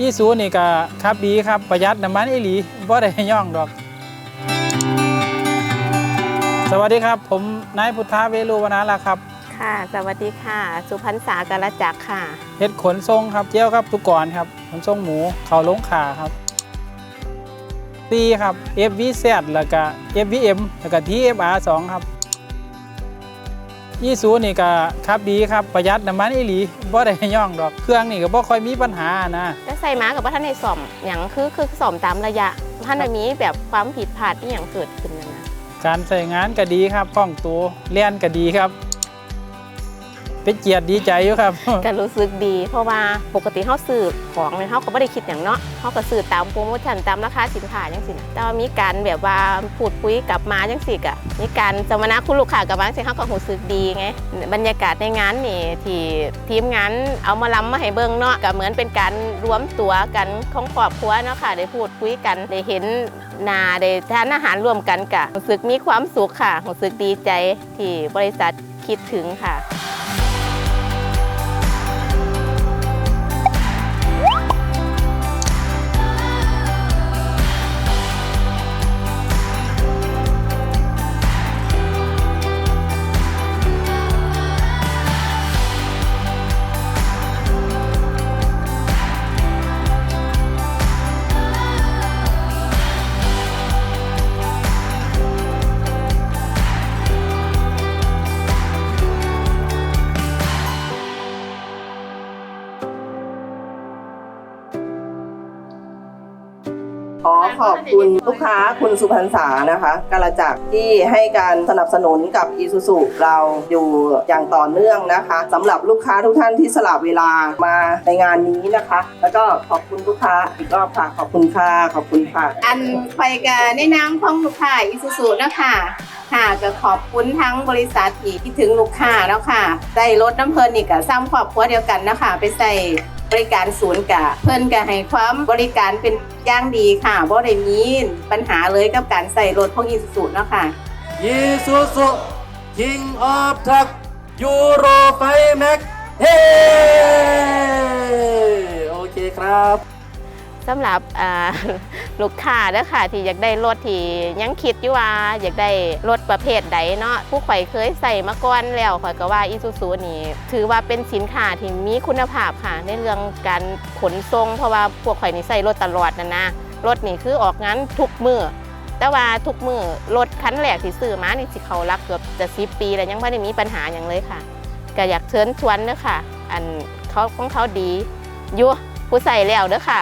ยี่สูนี่ก็ขับดีครับประหยัดน้ำมันอีหลีบ่ได้ย่องดอก สวัสดีครับ ผมนายพุทธาเวรุวนาละครับ ค่ะ สวัสดีค่ะ สุพรรณษากาลจักรค่ะเฮ็ดขนส่งครับเจียวครับทุกกรครับขนส่งหมูเขาลงขาครับตีครับ FVZ แล้วก็ FVM แล้วก็ TFR 2ครับ ยี่สูนี่ก็ขับดีครับประหยัดน้ำมันอีหลีบ่ได้ย่องดอกเครื่องนี่ก็บ่ค่อยมีปัญหานะแล้วใส่ม้ากับว่าท่านในสอมอย่างคือคือสอมตามระยะท่านมีแบบความผิดพลาดที่อย่างเกิดขึ้นนะนะการใส่งานก็ดีครับคล่องตัวเลียนก็ดีครับ เป็นเกียรติดีใจอยู่ครับ ก็รู้สึกดี เพราะว่าปกติเขาซื้อของเนี่ยเขาก็ไม่ได้คิดอย่างเนาะเขาก็ซื้อตามโปรโมชั่นตามราคาสินค้าจังสินะแต่ว่ามีการแบบว่าพูดคุยกลับมาจังสิกะมีการสมนาคุณลูกค้ากับมาจังสิเขาก็รู้สึกดีไงบรรยากาศในงานนี่ที่ทีมงานเอามาล้ำมาให้เบิ่งเนาะก็เหมือนเป็นการรวมตัวกันของครอบครัวเนาะค่ะได้พูดคุยกันได้เห็นหนาได้ทานอาหารร่วมกันกะรู้สึกมีความสุขค่ะรู้สึกดีใจที่บริษัทคิดถึงค่ะ ขอขอบคุณลูกค้าคุณสุพรรณษานะคะกาลจักรที่ให้การสนับสนุนกับอีซูซูเราอยู่อย่างต่อเนื่องนะคะสำหรับลูกค้าทุกท่านที่สละเวลามาในงานนี้นะคะ แล้วก็ขอบคุณลูกค้าอีกรอบค่ะขอบคุณค่ะขอบคุณค่ะ อันไปกับในนามของลูกค้าอิซูซูนะคะค่ะก็ขอบคุณทั้งบริษัทที่คิดถึงลูกค้าแล้วค่ะได้รถน้ำเพลินนี่กับซ้ำครอบครัวเดียวกันนะคะไปใส่ บริการศูนย์กะ เพิ่นก็ให้ความบริการเป็นอย่างดีค่ะบ่ได้มีปัญหาเลยกับการใส่รถพวกอิซูซูเนาะค่ะยีซูซูคิงออฟทักยูโรไฟแม็กเฮ้โอเคครับสำหรับอ่า ลูกค้าเด้อค่ะ ที่อยากได้รถที่ยังคิดอยู่ว่า อยากได้รถประเภทใดเนาะผู้ข่อยเคยใส่มาก่อนแล้วข่อยก็ว่าอีซูซูนี่ถือว่าเป็นสินค้าที่มีคุณภาพค่ะ ในเรื่องการขนส่งเพราะว่าพวกข่อยนี่ใส่รถตลอดนะนะรถนี่คือออกงานทุกมือแต่ว่าทุกมือรถคันแรกที่ซื้อมานี่สิเขารักเกือบจะสิปีแล้วยังไม่ได้มีปัญหาอย่างเลยค่ะก็อยากเชิญชวนเด้อค่ะ อันเขาของเขาดียู่ผู้ใส่แล้วเด้อค่ะ